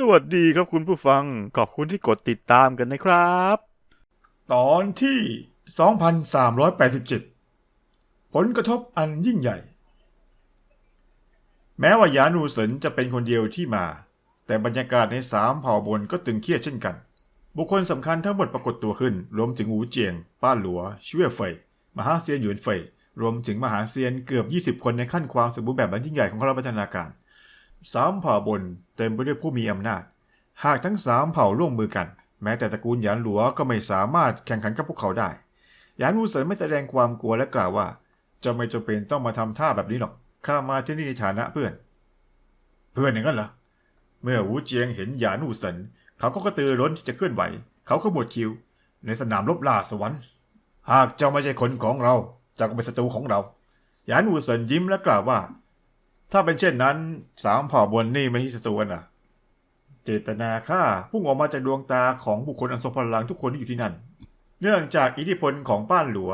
สวัสดีครับคุณผู้ฟัง ขอบคุณที่กดติดตามกันนะครับ ตอนที่ 2387 ผลกระทบอันยิ่งใหญ่ แม้ว่ายานูเซินจะเป็นคนเดียวที่มา แต่บรรยากาศในสามเผ่าบนก็ตึงเครียดเช่นกัน บุคคลสำคัญทั้งหมดปรากฏตัวขึ้น รวมถึงหูเจียง ป้าหลัวช่วยเฟย มหาเซียนหยวนเฟย รวมถึงมหาเซียนเกือบ 20 คนในขั้นความสมบูรณ์แบบอันยิ่งใหญ่ของคณะพัฒนาการ สามเผ่าบนเต็มไปด้วยผู้มีอำนาจ หากทั้งสามเผ่าร่วมมือกัน แม้แต่ตระกูลหยานหลัวก็ไม่สามารถแข่งขันกับพวกเขาได้หยานวูเซินไม่แสดงความกลัวและกล่าวว่าจะไม่จำเป็นต้องมาทำท่าแบบนี้หรอกข้ามาที่นี่ในฐานะเพื่อน เพื่อนอย่างนั้นเหรอเมื่อหูเจียงเห็นหยานวูเซินเขาก็กระตือร้นที่จะเคลื่อนไหว เขาขมวดคิ้วในสนามรบล่าสวรรค์ หากเจ้าไม่ใช่คนของเราเจ้าก็เป็นศัตรูของเราหยานวูเซินยิ้มและกล่าวว่า ถ้าเป็นเช่นนั้นสามเผ่าบนนี่ไม่ใช่ศัตรูกันนะเจตนาฆ่าพุ่งออกมาจากดวงตาของบุคคลอันทรงพลังทุกคนที่อยู่ที่นั่น เนื่องจากอิทธิพลของป้านหลัว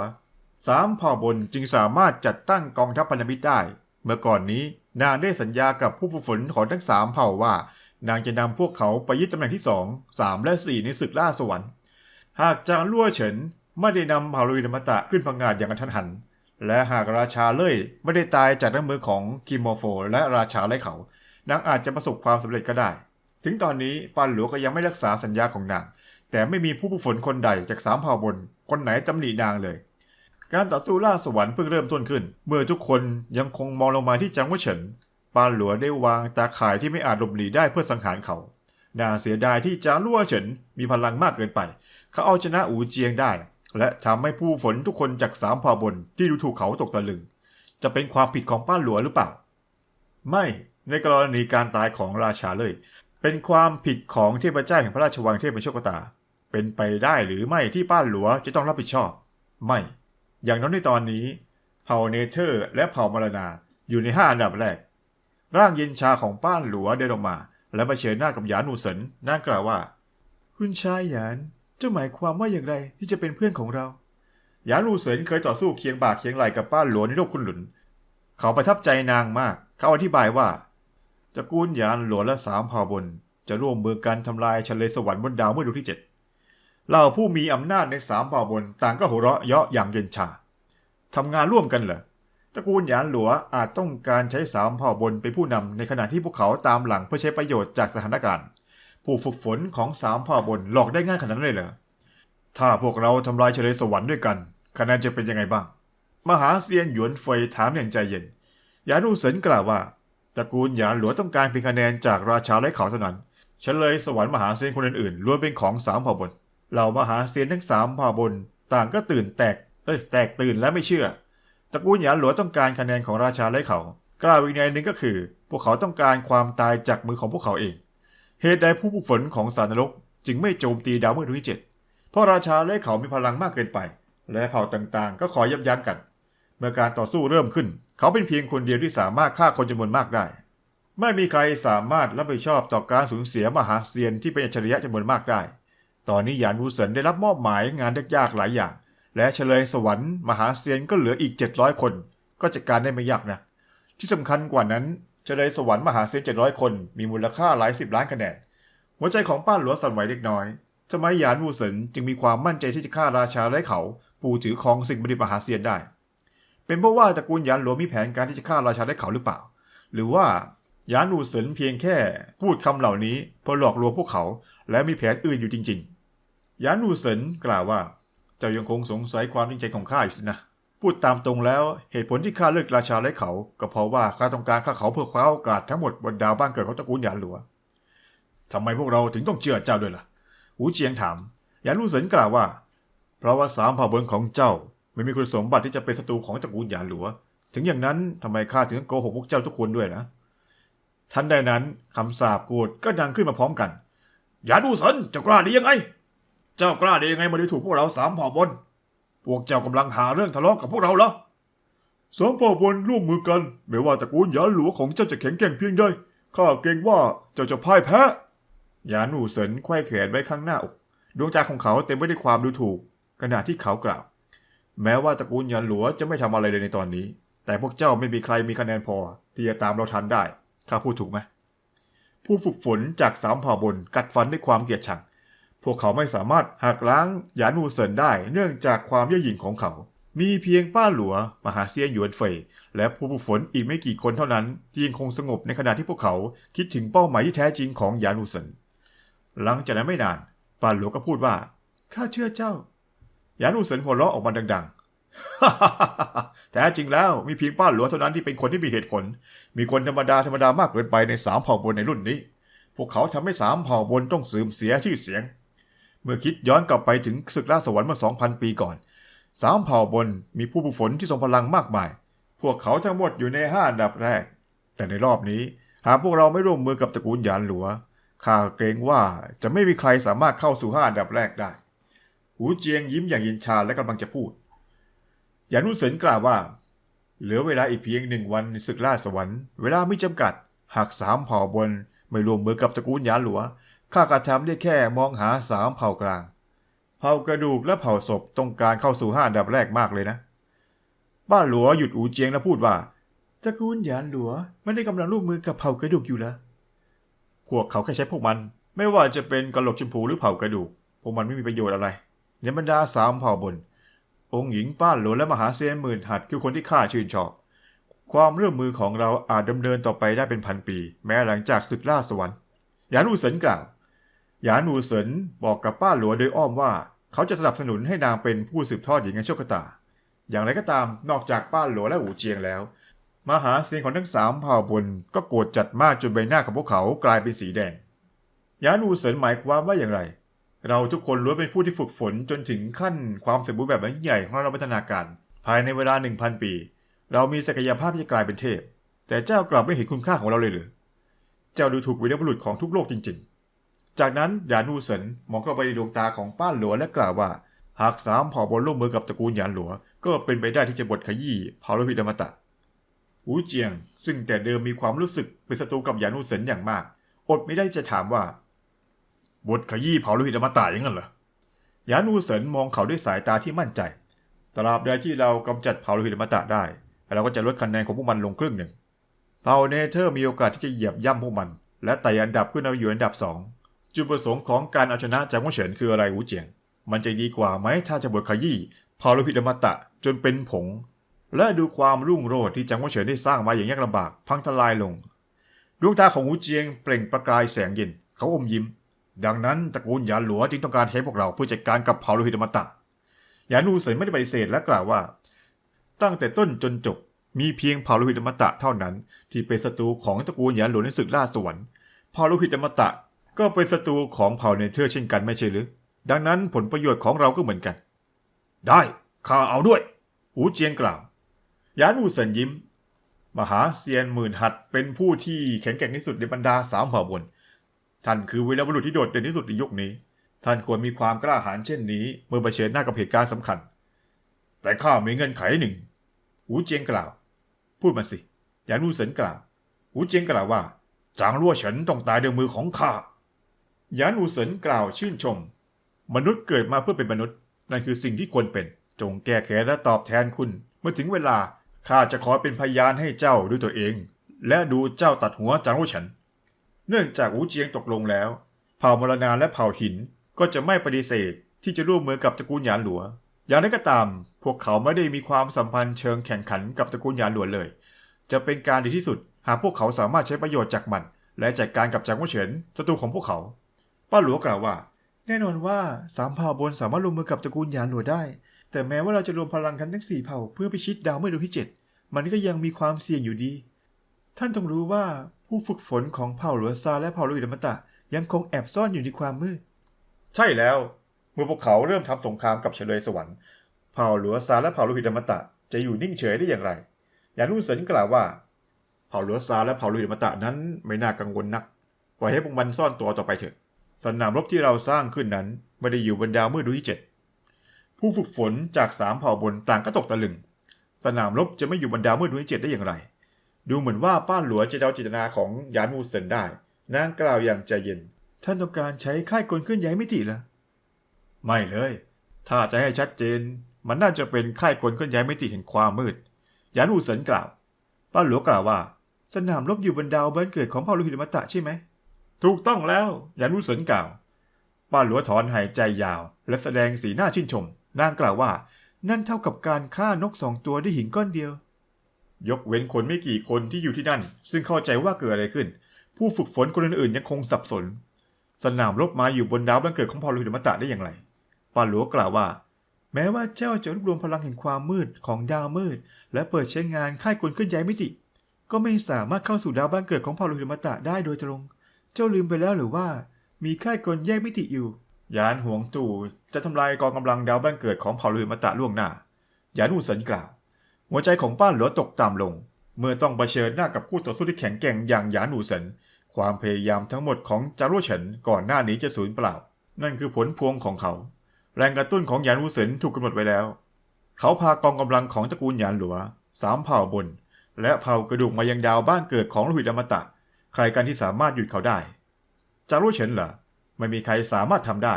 สามเผ่าบนจึงสามารถจัดตั้งกองทัพพันธมิตรได้ เมื่อก่อนนี้นางได้สัญญากับผู้ฝึกฝนของทั้งสามเผ่าว่า นางจะนำพวกเขาไปยึดตำแหน่งที่สองสามและสี่ในศึกล่าสวรรค์ หากจางลั่วเฉินไม่ได้นำเผ่าลุยนมตะขึ้นพังงาดอย่างกระทันหัน และหากราชาเล่ยไม่ได้ตายจากน้ำมือของคิมโมโฟ และราชาไล่เขานางอาจจะประสบความสำเร็จก็ได้ ถึงตอนนี้ปานหลวงก็ยังไม่รักษาสัญญาของนาง แต่ไม่มีผู้ผู้ฝนคนใดจากสามเผ่าบน คนไหนตำหนินางเลย การต่อสู้ล่าสวรรค์เพิ่งเริ่มต้นขึ้น เมื่อทุกคนยังคงมองลงมาที่จังหวะเฉินปานหลวงได้วางตาข่ายที่ไม่อาจหลบหลีได้เพื่อสังหารเขา น่าเสียดายที่จางลั่วเฉินมีพลังมากเกินไป เขาเอาชนะอูเจียงได้ และทำให้ผู้ฝนทุกคนจากสามเผ่าบนที่ดูถูกเขาตกตะลึง จะเป็นความผิดของป้าหลวงหรือเปล่า ไม่ในกรณีการตายของราชาเลย เป็นความผิดของเทพเจ้าแห่งพระราชวังเทพโชคตา เป็นไปได้หรือไม่ที่ป้าหลัวจะต้องรับผิดชอบ ไม่ อย่างน้อยในตอนนี้เผ่าเนเธอร์ และเผ่ามรณาอยู่ในห้าอันดับแรก ร่างเย็นชาของป้าหลัวเดินออกมา และมาเผชิญหน้ากับหยานอูเซินนางกล่าวว่า คุณชายหยาน จ้าหมายความว่าอย่างไรที่จะเป็นเพื่อนของเรา หยานูเซินเคยต่อสู้เคียงบ่าเคียงไหลกับป้าหลวงในโลกคุณหลุน เขาประทับใจนางมาก เขาอธิบายว่าตระกูลหยานหลวงและสามเผ่าบน จะร่วมมือกันทำลายทะเลสวรรค์บนดาวเมื่อดวงที่เจ็ดเหล่าผู้มีอำนาจในสามเผ่าบนต่างก็หัวเราะเยาะอย่างเย็นชาทำงานร่วมกันเหรอตระกูลหยานหลัวอาจต้องการใช้สามเผ่าบนเป็นผู้นำในขณะที่พวกเขาตามหลังเพื่อใช้ประโยชน์จากสถานการณ์ ผู้ฝึกฝนของสามผ่าบนหลอกได้ง่ายขนาดนั้นเลยเหรอ ถ้าพวกเราทำลายทะเลสวรรค์ด้วยกัน คะแนนจะเป็นยังไงบ้าง มหาเซียนหยวนเฟยถามอย่างใจเย็น หยานูเซินกล่าวว่าตระกูลหยานหลัวต้องการเพียงคะแนนจากราชาและเขาเท่านั้น เฉลยสวรรค์มหาเซียนคนอื่นๆล้วนเป็นของสามผ่าบน เหล่ามหาเซียนทั้งสามผ่าบน ต่างก็ตื่นแตก เอ้ย แตกตื่นและไม่เชื่อ ตระกูลหยานหลัวต้องการคะแนนของราชาและเขา กล่าวอีกในหนึ่งก็คือ พวกเขาต้องการความตายจากมือของพวกเขาเอง เหตุใดผู้ผู้ฝนของสารนรกจึงไม่โจมตีดาวมืดดวงที่เจ็ดเพราะราชาและเขามีพลังมากเกินไป และเผ่าต่างๆ ก็ขอยับยั้งกัน เมื่อการต่อสู้เริ่มขึ้น เขาเป็นเพียงคนเดียวที่สามารถฆ่าคนจำนวนมากได้ ไม่มีใครสามารถรับผิดชอบต่อการสูญเสียมหาเซียนที่เป็นอัจฉริยะจำนวนมากได้ ตอนนี้หยานวูเซินได้รับมอบหมายงานยากๆหลายอย่าง และเฉลยสวรรค์มหาเซียนก็เหลืออีก 700 คน ก็จัดการได้ไม่ยากนะที่สำคัญกว่านั้น เฉลยสวรรค์มหาเซียน700คนมีมูลค่าหลายสิบล้านคะแนนหัวใจของป้าหลัวสั่นไหวเล็กน้อยทำไมหยานวูเซินจึงมีความมั่นใจที่จะฆ่าราชาและเขาปูถือครองสิ่งบริมหาเซียนได้ เป็นเพราะว่าตระกูลหยานหลวงมีแผนการที่จะฆ่าราชาและเขาหรือเปล่า หรือว่าหยานอูเซินเพียงแค่พูดคำเหล่านี้เพื่อหลอกลวงพวกเขา และมีแผนอื่นอยู่จริงๆหยานอูเซินกล่าวว่า เจ้ายังคงสงสัยความจริงใจของข้าอยู่สินะ พูดตามตรงแล้วเหตุผลที่ข้าเลิกราชาและเขา ก็เพราะว่าข้าต้องการฆ่าเขาเพื่อคว้าโอกาสทั้งหมดบนดาวบ้านเกิดของตระกูลหยานหลัวทำไมพวกเราถึงต้องเชื่อเจ้าด้วยล่ะ หูเจียงถามหยานอูเซินกล่าวว่า เพราะว่าสามเผ่าบนของเจ้า ไม่มีคุณสมบัติที่จะเป็นศัตรูของตระกูลหยานหลัว ถึงอย่างนั้นทำไมข้าถึงโกหกพวกเจ้าทุกคนด้วยนะทันใดนั้นคำสาปโกรธก็ดังขึ้นมาพร้อมกันหยานอูเซินจ้ากล้าได้ยังไง เจ้ากล้าได้ยังไงมาดูถูกพวกเราสามเผ่าบน พวกเจ้ากำลังหาเรื่องทะเลาะกับพวกเราเหรอสามเผ่าบนร่วมมือกัน ไม่ว่าตระกูลหยาหลัวของเจ้าจะแข็งแกร่งเพียงใดข้าเกรงว่าเจ้าจะพ่ายแพ้หยานอูเซินไขว้แขนไว้ข้างหน้าอกดวงใจของเขาเต็มไปด้วยความดูถูกขณะที่เขากล่าว แม้ว่าตระกูลหยันหลัวจะไม่ทำอะไรเลยในตอนนี้ แต่พวกเจ้าไม่มีใครมีคะแนนพอ ที่จะตามเราทันได้ข้าพูดถูกไหมผู้ฝึกฝนจากสามเผ่าบนกัดฟันด้วยความเกลียดชัง พวกเขาไม่สามารถหักล้างหยานอูเซินได้เนื่องจากความเย่อหยิ่งของเขา มีเพียงป้าหลัว มหาเซียนหยวนเฟย และผู้ฝึกฝนอีกไม่กี่คนเท่านั้นที่ยังคงสงบในขณะที่พวกเขาคิดถึงเป้าหมายที่แท้จริงของหยานอูเซินหลังจากนั้นไม่นานป้าหลัวก็พูดว่าข้าเชื่อเจ้าหยานอูเซินหัวเราะออกมาดังๆแท้จริงแล้วมีเพียงป้าหลัวเท่านั้นที่เป็นคนที่มีเหตุผล มีคนธรรมดาธรรมดามากเกินไปในสามเผ่าบนในรุ่นนี้ พวกเขาทำให้สามเผ่าบนต้องเสื่อมเสียชื่อเสียง เมื่อคิดย้อนกลับไปถึงศึกล่าสวรรค์เมื่อ 2,000 ปีก่อน สามเผ่าบนมีผู้ผู้ฝนที่ทรงพลังมากมาย พวกเขาทั้งหมดอยู่ในห้าอันดับแรก แต่ในรอบนี้หากพวกเราไม่ร่วมมือกับตระกูลหยานหลัว ข้าเกรงว่าจะไม่มีใครสามารถเข้าสู่ห้าอันดับแรกได้ หูเจียงยิ้มอย่างยินชาและกำลังจะพูด หยานอุเซินกล่าวว่า เหลือเวลาอีกเพียงหนึ่งวันในศึกล่าสวรรค์ เวลาไม่จำกัด หากสามเผ่าบนไม่ร่วมมือกับตระกูลหยานหลัว ข้ากระทำได้แค่มองหาสามเผ่ากลาง เผ่ากระดูกและเผ่าศพต้องการเข้าสู่ห้าอันดับแรกมากเลยนะ บ้านหลัวหยุดอูเจียงและพูดว่าตระกูลหยานหลัวไม่ได้กำลังร่วมมือกับเผ่ากระดูกอยู่แล้วพวกเขาแค่ใช้พวกมัน ไม่ว่าจะเป็นกระโหลกชมพูหรือเผ่ากระดูก พวกมันไม่มีประโยชน์อะไรในบรรดาสามเผ่าบน องค์หญิงป้านหลวงและมหาเซียนหมื่นหัดคือคนที่ข้าชื่นชอบความร่วมมือของเราอาจดำเนินต่อไปได้เป็นพันปี แม้หลังจากศึกล่าสวรรค์หยานอูเซินกล่าว หยานอูเซินบอกกับป้าหลวงโดยอ้อมว่า เขาจะสนับสนุนให้นางเป็นผู้สืบทอดหญิงแห่งโชคตา อย่างไรก็ตามนอกจากป้าหลวงและอูเจียงแล้ว มหาเซียนของทั้งสามเผ่าบนก็โกรธจัดมากจนใบหน้าของพวกเขากลายเป็นสีแดงหยานอูเซินหมายความว่าอย่างไร เราทุกคนล้วนเป็นผู้ที่ฝึกฝนจนถึงขั้นความสมบูรณ์แบบยิ่งใหญ่ของเราพัฒนาการ ภายในเวลา 1,000 ปี เรามีศักยภาพที่จะกลายเป็นเทพ แต่เจ้ากลับไม่เห็นคุณค่าของเราเลยหรือเจ้าดูถูกวีรบุรุษของทุกโลกจริงๆ จากนั้นหยานอูเซินมองเข้าไปในดวงตาของป้านหลัวและกล่าวว่า หากสามเผ่าบนร่วมมือกับตระกูลหยานหลัว ก็เป็นไปได้ที่จะบดขยี้เผ่าลหิตอมตะหูเจียง ซึ่งแต่เดิมมีความรู้สึกเป็นศัตรูกับหยานอูเซินอย่างมาก อดไม่ได้จะถามว่าบทขยี้เผาโลหิตอมตะอย่างนั้นเหรอหยานูเซินมองเขาด้วยสายตาที่มั่นใจ ตราบใดที่เรากำจัดเผาโลหิตอมตะได้ เราก็จะลดคะแนนของพวกมันลงครึ่งหนึ่ง เผ่าเนเธอร์มีโอกาสที่จะเหยียบย่ำพวกมัน และไต่อันดับขึ้นมาอยู่อันดับสอง จุดประสงค์ของการเอาชนะจากว่าเฉินคืออะไรหูเจียง มันจะดีกว่าไหมถ้าจะบทขยี้เผาโลหิตอมตะจนเป็นผง และดูความรุ่งโรจน์ที่จังหวัดเฉินได้สร้างมาอย่างยากลำบาก พังทลายลงดวงตาของหูเจียงเปล่งประกายแสงเย็น เขาอมยิ้ม ดังนั้นตระกูลหยานหลัวจึงต้องการใช้พวกเราเพื่อจัดการกับเผาโลหิตมตะหยานูเซินไม่ได้ปฏิเสธและกล่าวว่า ตั้งแต่ต้นจนจบมีเพียงเผาโลหิตมตะเท่านั้น ที่เป็นศัตรูของตระกูลหยานหลวในศึกล่าสวรรค์เผาโลหิตมตะ ก็เป็นศัตรูของเผ่าเนเธอร์เช่นกันไม่ใช่หรือ ดังนั้นผลประโยชน์ของเราก็เหมือนกัน ได้ข้าเอาด้วยหูเจียงกล่าว ยานอูเซินยิ้ม มหาเซียนหมื่นหัดเป็นผู้ที่แข็งแกร่งที่สุดในบรรดาสามเผ่าบน ท่านคือวีรบุรุษที่โดดเด่นที่สุดในยุคนี้ ท่านควรมีความกล้าหาญเช่นนี้เมื่อเผชิญหน้ากับเหตุการณ์สำคัญ แต่ข้ามีเงื่อนไขหนึ่งหูเจียงกล่าว พูดมาสิ ยานอูเซินกล่าวหูเจียงกล่าวว่า จางลั่วเฉินต้องตายด้วยมือของข้า ยานอูเซินกล่าวชื่นชม มนุษย์เกิดมาเพื่อเป็นมนุษย์ นั่นคือสิ่งที่ควรเป็น จงแก้แค้นและตอบแทนคุณ เมื่อถึงเวลาข้าจะขอเป็นพยานให้เจ้าด้วยตัวเอง และดูเจ้าตัดหัวจางวเฉินเนื่องจากอูเจียงตกลงแล้ว เผ่ามรณาและเผ่าหินก็จะไม่ปฏิเสธที่จะร่วมมือกับตระกูลหยานหลัว อย่างไรก็ตาม พวกเขาไม่ได้มีความสัมพันธ์เชิงแข่งขันกับตระกูลหยานหลัวเลย จะเป็นการดีที่สุด หากพวกเขาสามารถใช้ประโยชน์จากมัน และจัดการกับจางหวเฉินศัตรูของพวกเขา ป้าหลัวกล่าวว่า แน่นอนว่าสามเผ่าบนสามารถรวมมือกับตระกูลหยานหลัวได้ แต่แม้ว่าเราจะรวมพลังกันทั้งสี่เผ่าเพื่อไปชิดดาวเมื่อดวงที่เจ็ดมันก็ยังมีความเสี่ยงอยู่ดี ท่านต้องรู้ว่าผู้ฝึกฝนของเผ่าหลัวซาและเผ่าลุยดมตะ ยังคงแอบซ่อนอยู่ในความมืด ใช่แล้ว เมื่อพวกเขาเริ่มทำสงครามกับเฉลยสวรรค์ เผ่าหลัวซาและเผ่าลุยดมตะ จะอยู่นิ่งเฉยได้อย่างไร ยานุเซินกล่าวว่าเผ่าหลัวซาและเผ่าลุยดมตะนั้นไม่น่ากังวลนัก ปล่อยให้พวกมันซ่อนตัวต่อไปเถอะ สนามรบที่เราสร้างขึ้นนั้นไม่ได้อยู่บนดาวมืดดวงที่เจ็ดผู้ฝึกฝนจากสามเผ่าบนต่างก็ตกตะลึง สนามรบจะไม่อยู่บนดาวมืดดวงที่เจ็ดได้อย่างไร ดูเหมือนว่าป้านหลัวจะเดาจิตนาของยานมูเซนได้ นางกล่าวอย่างใจเย็น ท่านต้องการใช้ค่ายกลเคลื่อนย้ายมิติเหรอไม่เลย ถ้าจะให้ชัดเจน มันน่าจะเป็นค่ายกลเคลื่อนย้ายมิติแห่งความมืด ยานอูเซนกล่าว ป้าหลัวกล่าวว่า สนามรบอยู่บนดาวบ้านเกิดของเผ่าลูหิตมตะใช่ไหม ถูกต้องแล้วยานุสนกล่าว ป้าหลัวถอนหายใจยาว และแสดงสีหน้าชื่นชม นางกล่าวว่า นั่นเท่ากับการฆ่านกสองตัวด้วยหินก้อนเดียว ยกเว้นคนไม่กี่คนที่อยู่ที่นั่น ซึ่งเข้าใจว่าเกิดอะไรขึ้น ผู้ฝึกฝนคนอื่นๆยังคงสับสน สนามรบมาอยู่บนดาวบังเกิดของพอลุยมตะได้อย่างไรป้าหลัวกล่าวว่า แม้ว่าเจ้าจะรวบรวมพลังแห่งความมืดของดาวมืด และเปิดใช้งานค่ายกลเคลื่อนย้ายมิติ ก็ไม่สามารถเข้าสู่ดาวบ้านเกิดของพอลุยมตะได้โดยตรง เจ้าลืมไปแล้วหรือว่า มีค่ายกลแยกมิติอยู่ ยานห่วงตู่จะทำลายกองกำลังดาวบ้านเกิดของเผ่าลือมาตะล่วงหน้า ยานอูเซินกล่าว หัวใจของป้าหลัวตกต่ำลง เมื่อต้องเผชิญหน้ากับคู่ต่อสู้ที่แข็งแกร่งอย่างหยานอูเซินความพยายามทั้งหมดของจารุเฉินก่อนหน้านี้จะสูญเปล่า นั่นคือผลพวงของเขา แรงกระตุ้นของหยานอูเซินถูกกำหนดไว้แล้ว เขาพากองกำลังของตระกูลหยานหลัวสามเผ่าบน และเผ่ากระดูกมายังดาวบ้านเกิดของลหิตอมตะ ใครกันที่สามารถหยุดเขาได้ จารุเฉินเหรอไม่มีใครสามารถทำได้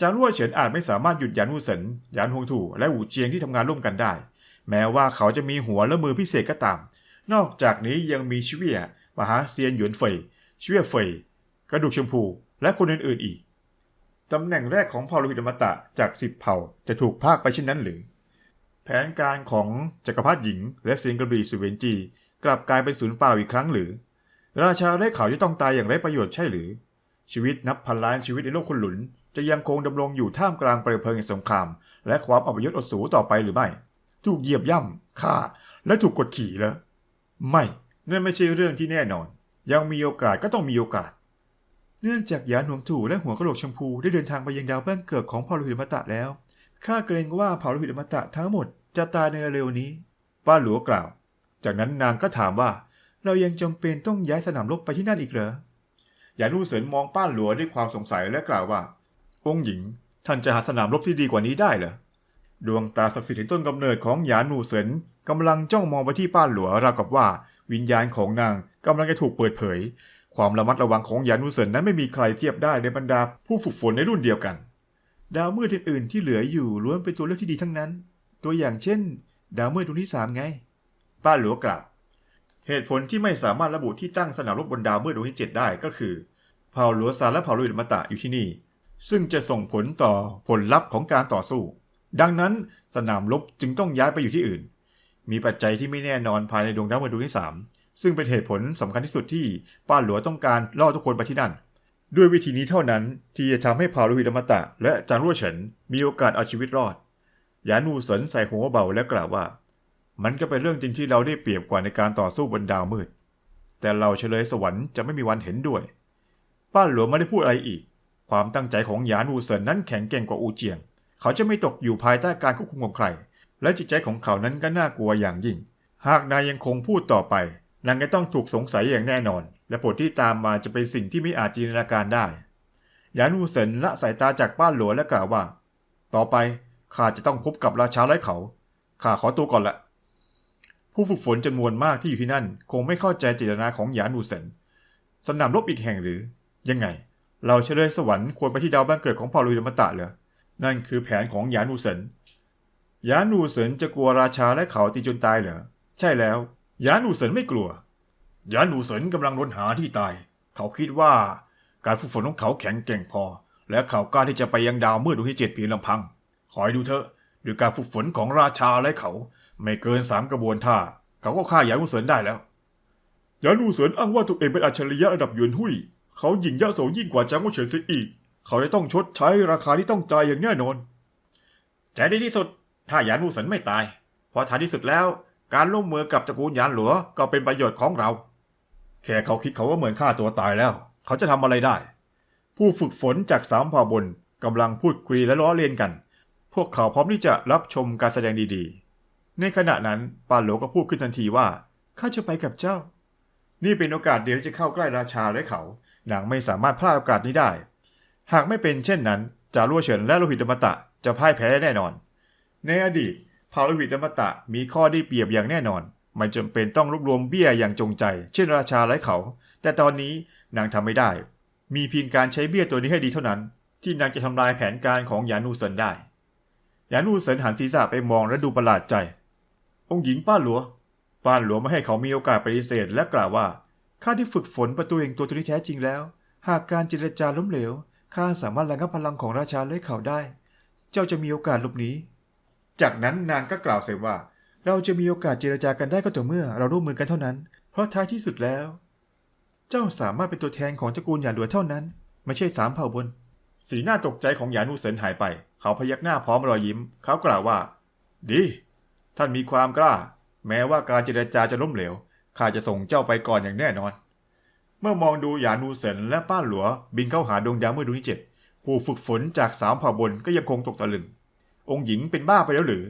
จารุเฉินอาจไม่สามารถหยุดหยานวูเซินหยานฮงตู่และหูเจียงที่ทำงานร่วมกันได้ แม้ว่าเขาจะมีหัวและมือพิเศษก็ตาม นอกจากนี้ยังมีชิเวียมหาเซียนหยวนเฟยชิเวียเฟยกระดูกชมพู และคนอื่นๆอีกตำแหน่งแรกของเผ่าโลหิตมตะจากสิบเผ่าจะถูกพากไปเช่นนั้นหรือ แผนการของจักรพรรดิหญิง และเซียนกระบี่สุเวนจี กลับกลายเป็นศูนย์เปล่าอีกครั้งหรือ ราชาและเขาวจะต้องตายอย่างไร้ประโยชน์ใช่หรือ ชีวิตนับพันล้านชีวิตในโลกคนหลุน จะยังคงดำรงอยู่ท่ามกลางเปลวเพลิงแห่งสงคราม และความอับยศอสูต่อไปหรือไม่ ถูกเหยียบย่ำฆ่า และถูกกดขี่เหรอไม่นั่นไม่ใช่เรื่องที่แน่นอน ยังมีโอกาสก็ต้องมีโอกาส เนื่องจากยานหวงถูและหัวกระโหลกชมพูได้เดินทางไปยังดาวบ้านเกิดของเผ่าลหิตมตะแล้วข้าเกรงว่าเผาลหิตมตะทั้งหมดจะตายในเร็วนี้ ป้าหลัวกล่าว จากนั้นนางก็ถามว่า เรายังจำเป็นต้องย้ายสนามรบไปที่นั่นอีกเหรอหยานอูเสินมองป้าหลัวด้วยความสงสัยและกล่าวว่า องค์หญิง ท่านจะหาสนามรบที่ดีกว่านี้ได้เหรอดวงตาศักดิ์สิทธิ์แห่งต้นกำเนิดของหยานอูเสินกำลังจ้องมองไปที่ป้าหลัวราวกับว่าวิญญาณของนางกำลังจะถูกเปิดเผย ความระมัดระวังของหยานอูเสินนั้นไม่มีใครเทียบได้ในบรรดาผู้ฝึกฝนในรุ่นเดียวกัน ดาวมืดอื่นๆที่เหลืออยู่ล้วนเป็นตัวเลือกที่ดีทั้งนั้น ตัวอย่างเช่น ดาวมืดดวงที่สามไง ป้าหลัวกล่าว เหตุผลที่ไม่สามารถระบุที่ตั้งสนามรบบนดาวมืดดวงที่ 7 ได้ก็คือเผ่าหลัวซานและเผ่าลุยมาตะอยู่ที่นี่ ซึ่งจะส่งผลต่อผลลัพธ์ของการต่อสู้ ดังนั้นสนามรบจึงต้องย้ายไปอยู่ที่อื่น มีปัจจัยที่ไม่แน่นอนภายในดวงดาวมืดดวงที่ 3 ซึ่งเป็นเหตุผลสำคัญที่สุดที่ป้าหลัวต้องการล่อทุกคนไปที่นั่น ด้วยวิธีนี้เท่านั้นที่จะทำให้เผ่าลุยมาตะ และจางรั่วเฉินมีโอกาสเอาชีวิตรอดยานูเสินใส่หัวเบาและกล่าวว่า มันก็เป็นเรื่องจริงที่เราได้เปรียบกว่าในการต่อสู้บนดาวมืด แต่เราเฉลยสวรรค์จะไม่มีวันเห็นด้วย ป้าหลวงไม่ได้พูดอะไรอีก ความตั้งใจของหยานอูเซินนั้นแข็งแกร่งกว่าอูเจียง เขาจะไม่ตกอยู่ภายใต้การควบคุมของใคร และจิตใจของเขานั้นก็น่ากลัวอย่างยิ่ง หากนายยังคงพูดต่อไป นางก็ต้องถูกสงสัยอย่างแน่นอน และผลที่ตามมาจะเป็นสิ่งที่ไม่อาจจินตนาการได้หยานอูเซินละสายตาจากป้าหลวงและกล่าวว่า ต่อไปข้าจะต้องพบกับราชาไร้เขาข้าขอตัวก่อนละ ผู้ฝึกฝนจำนวนมากที่อยู่ที่นั่น คงไม่เข้าใจเจตนาของหยานอูเซินสนามรบอีกแห่งหรือ ยังไง เราเฉลยสวรรค์ควรไปที่ดาวบ้านเกิดของเผ่าลุยมตะเหรอนั่นคือแผนของหยานอูเซินหยานอูเซินจะกลัวราชาและเขาตีจนตายเหรอใช่แล้วหยานอูเซินไม่กลัวหยานอูเซินกำลังรนหาที่ตาย เขาคิดว่าการฝึกฝนของเขาแข็งแกร่งพอ และเขากล้าที่จะไปยังดาวมืดดวงที่เจ็ดเพียงลำพัง คอยดูเถอะด้วยการฝึกฝนของราชาและเขา ไม่เกินสามกระบวนท่า เขาก็ฆ่าหยานอูเซินได้แล้วหยานอูเซินอ้างว่าตัวเองเป็นอัจฉริยะระดับหยวนหุย เขาหยิ่งยโสยิ่งกว่าจางว่าเฉินเสียอีก เขาจะต้องชดใช้ราคาที่ต้องจ่ายอย่างแน่นอนใจดีที่สุด ถ้าหยานอูเซินไม่ตาย เพราะท้ายที่สุดแล้ว การร่วมมือกับตระกูลหยานหลัวก็เป็นประโยชน์ของเรา แค่เขาคิดเขาว่าเหมือนฆ่าตัวตายแล้ว เขาจะทำอะไรได้ ผู้ฝึกฝนจากสามผ่าบนกำลังพูดคุยและล้อเลียนกัน พวกเขาพร้อมที่จะรับชมการแสดงดีๆ ในขณะนั้นปาโหลก็พูดขึ้นทันทีว่าข้าจะไปกับเจ้า นี่เป็นโอกาสเดียวที่จะเข้าใกล้ราชาและเขานางไม่สามารถพลาดโอกาสนี้ได้ หากไม่เป็นเช่นนั้นจารั่วเฉินและโลหิตอมตะจะพ่ายแพ้แน่นอน ในอดีตเผ่าโลหิตอมตะมีข้อได้เปรียบอย่างแน่นอนไม่จำเป็นต้องรวบรวมเบี้ยอย่างจงใจ เช่นราชาและเขา แต่ตอนนี้นางทำไม่ได้ มีเพียงการใช้เบี้ยตัวนี้ให้ดีเท่านั้น ที่นางจะทำลายแผนการของยานูเซินได้ยานูเซินหันศีรษะไปมองและดูประหลาดใจ องค์หญิงป้าหลัว ป้าหลัวไม่ให้เขามีโอกาสปฏิเสธและกล่าวว่าข้าได้ฝึกฝนประตูแห่งตัวตนที่แท้จริงแล้ว หากการเจรจาล้มเหลวข้าสามารถระงับพลังของราชาเลื้อยเขาได้ เจ้าจะมีโอกาสหลบหนีจากนั้นนางก็กล่าวเสริมว่า เราจะมีโอกาสเจรจากันได้ก็ต่อเมื่อเราร่วมมือกันเท่านั้น เพราะท้ายที่สุดแล้ว เจ้าสามารถเป็นตัวแทนของตระกูลหยาหลัวเท่านั้น ไม่ใช่สามเผ่าบน สีหน้าตกใจของหยานูเซินหายไป เขาพยักหน้าพร้อมรอยยิ้ม เขากล่าวว่า ดี ท่านมีความกล้า แม้ว่าการเจรจาจะล้มเหลวข้าจะส่งเจ้าไปก่อนอย่างแน่นอน เมื่อมองดูหยานูเซนและป้าหลัว บินเข้าหาดวงดาวเมื่อดวงที่เจ็ดผู้ฝึกฝนจากสามผ่าบนก็ยังคงตกตะลึง องค์หญิงเป็นบ้าไปแล้วหรือ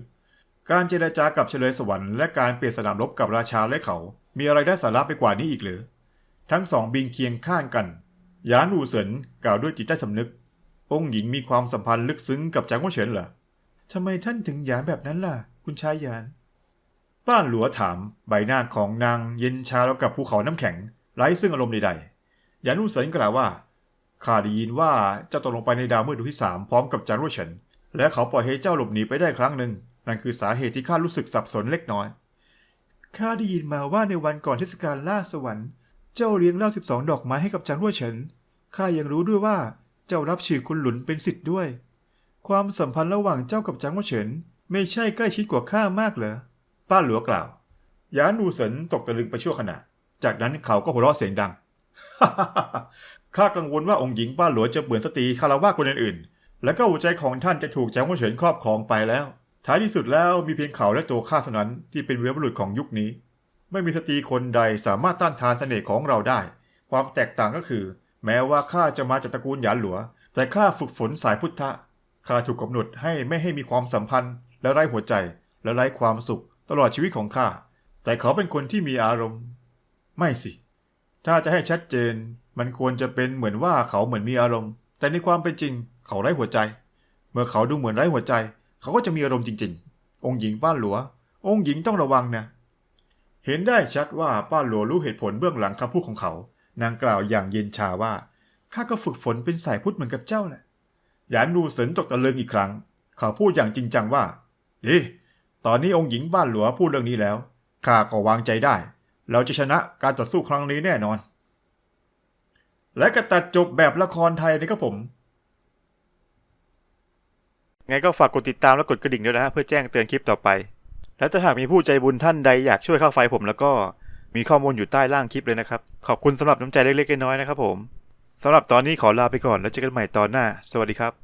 การเจรจากับเฉลยสวรรค์และการเปลี่ยนสนามรบกับราชาและเขา มีอะไรได้สาระไปกว่านี้อีกหรือ ทั้งสองบินเคียงข้างกันหยานูเซนกล่าวด้วยจิตใต้สำนึก องค์หญิงมีความสัมพันธ์ลึกซึ้งกับจางว่าเฉินเหรอทำไมท่านถึงหยานแบบนั้นล่ะ คุณชายหยานป้านหลัวถามใบหน้าของนางเย็นชาแล้วกับภูเขาน้ำแข็งไร้ซึ่งอารมณ์ใดๆยานอูเซินกล่าวว่าข้าได้ยินว่าเจ้าตกลงไปในดาวมืดดวงที่สามพร้อมกับจางว่เฉินและเขาปล่อยให้เจ้าหลบหนีไปได้ครั้งหนึ่งนั่นคือสาเหตุที่ข้ารู้สึกสับสนเล็กน้อยข้าได้ยินมาว่าในวันก่อนเทศกาลล่าสวรรค์เจ้าเลี้ยงเหล้าสิบสองดอกไม้ให้กับจางรั่วเฉินข้ายังรู้ด้วยว่าเจ้ารับชื่อคุณหลุนเป็นสิทธิ์ด้วย ความสัมพันธ์ระหว่างเจ้ากับจางรั่วเฉิน ไม่ใช่ใกล้ชิดกว่าข้ามากเหรอ ป้าหลัวกล่าว ยานอูเซินตกตะลึงไปชั่วขณะ จากนั้นเขาก็หัวเราะเสียงดัง ข้ากังวลว่าองค์หญิงป้าหลัวจะเบื่อสตรีคาราวะคนอื่นๆ และก็หัวใจของท่านจะถูกแจางว่าเฉินครอบครองไปแล้ว ท้ายที่สุดแล้วมีเพียงเขาและตัวข้าเท่านั้นที่เป็นเวรบุรุษของยุคนี้ ไม่มีสตรีคนใดสามารถต้านทานเสน่ห์ของเราได้ ความแตกต่างก็คือ แม้ว่าข้าจะมาจากตระกูลหยานหลัว แต่ข้าฝึกฝนสายพุทธะข้าถูกกำหนดให้ไม่ให้มีความสัมพันธ์ และไร้หัวใจ และไร้ความสุขตลอดชีวิตของข้า แต่เขาเป็นคนที่มีอารมณ์ ไม่สิ ถ้าจะให้ชัดเจน มันควรจะเป็นเหมือนว่าเขาเหมือนมีอารมณ์ แต่ในความเป็นจริง เขาไร้หัวใจ เมื่อเขาดูเหมือนไร้หัวใจ เขาก็จะมีอารมณ์จริง ๆ องค์หญิงป้านหลัว องค์หญิงต้องระวังนะเห็นได้ชัดว่าป้าหลัวรู้เหตุผลเบื้องหลังคำพูดของเขา นางกล่าวอย่างเย็นชาว่าข้าก็ฝึกฝนเป็นสายพุทธเหมือนกับเจ้าแหละหยานดูเสินตกตะลึงอีกครั้ง เขาพูดอย่างจริงจังว่า ดี ตอนนี้องค์หญิงบ้านหลัวพูดเรื่องนี้แล้ว ข้าก็วางใจได้ เราจะชนะการต่อสู้ครั้งนี้แน่นอน และก็ตัดจบแบบละครไทยนะครับผม ไงก็ฝากกดติดตามและกดกระดิ่งด้วยนะฮะเพื่อแจ้งเตือนคลิปต่อไป และถ้าหากมีผู้ใจบุญท่านใดอยากช่วยเข้าไฟผมแล้วก็มีข้อมูลอยู่ใต้ล่างคลิปเลยนะครับ ขอบคุณสำหรับน้ำใจเล็กๆน้อยๆนะครับผมสำหรับตอนนี้ขอลาไปก่อนแล้วเจอกันใหม่ตอนหน้า สวัสดีครับ